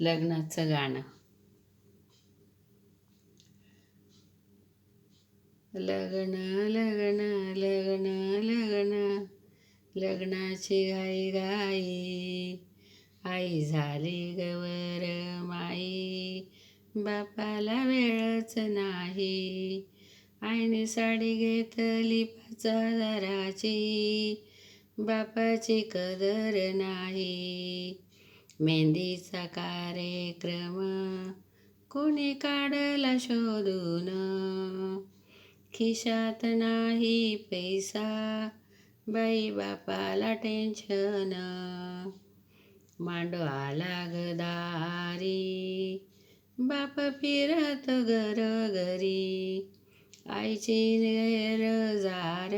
लग्नाचं गाणं. लग्न लग्न लग्न लग्न. लग्नाची घाई घाई. आई झाली गवर माई. बापाला वेळच नाही. आईने साडी घेतली पाच हजाराची बापाची कदर नाही. मेहंदीचा कार्यक्रम कोणी काढला शोधून? खिशात नाही पैसा बाई बापाला टेन्शन मांडवा लागदारी बाप फिरत घर घरी आईची जार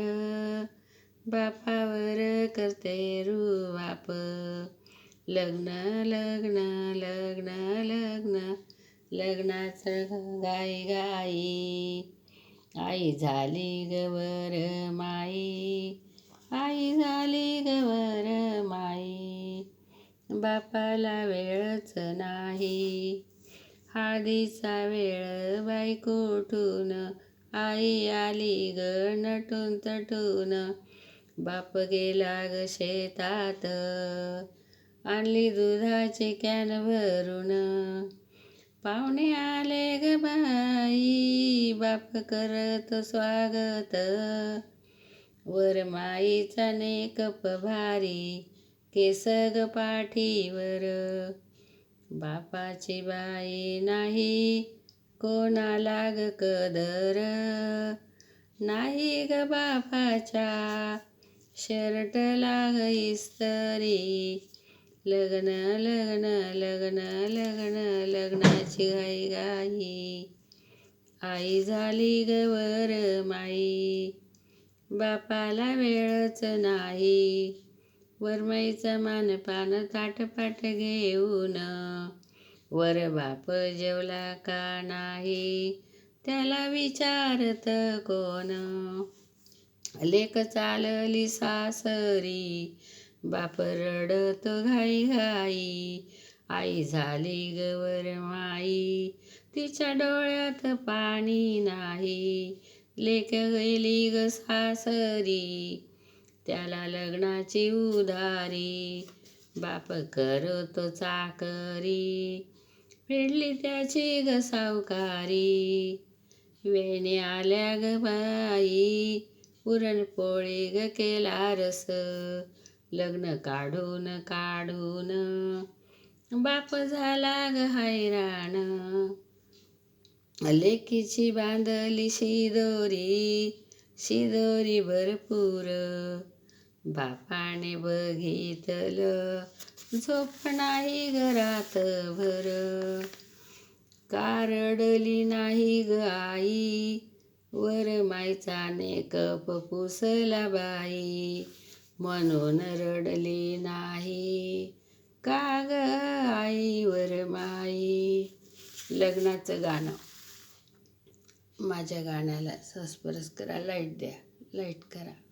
बापावर करते रुबाप. लग्न लग्न लग्न लग्न. लग्नाचं गाई गाई. आई झाली गवर माई. आई झाली गवर माई. बापाला वेळच नाही. हळदीचा वेळ बाई कुठून? आई आली ग नटून तटून बाप गेला ग शेतात. आणली दुधाची कॅन भरून. पाहुणे आले ग बाई बाप करत स्वागत. वर माईचा नेकप भारी केस ग पाठीवर. बापाची बाई नाही कोणाला ग कदर. नाही ग बापाच्या शर्ट लाग इस्तरी लग्न लग्न लग्न लग्न लग्नाची घाई घाई. आई झाली गवर माई. बापाला वेळच नाही. वरमाईचा मान पान ताटपाट घेऊन. वर बाप जेवला का नाही? त्याला विचारत कोण? लेक चालली सासरी. बाप रडत घाई घाई. आई झाली गवर माई. तिच्या डोळ्यात पाणी नाही. लेक गेली ग सासरी. त्याला लग्नाची उधारी. बाप करतो चाकरी. फेडली त्याची ग सावकारी. वेणे आल्या ग बाई. पुरणपोळी ग केला रस. लग्न काढून काढून बाप झाला ग हैराण. लेकीची बांधली शिदोरी शिदोरी भरपूर. बापाने बघितलं झोप नाही घरात भर कारडली नाही ग आई वर मायचा नेकप पुसला बाई. म्हणून रडली नाही. का ग आईवर माई? लग्नाचं गाणं. माझ्या गाण्याला सबस्क्राईब करा लाइट द्या लाइट करा.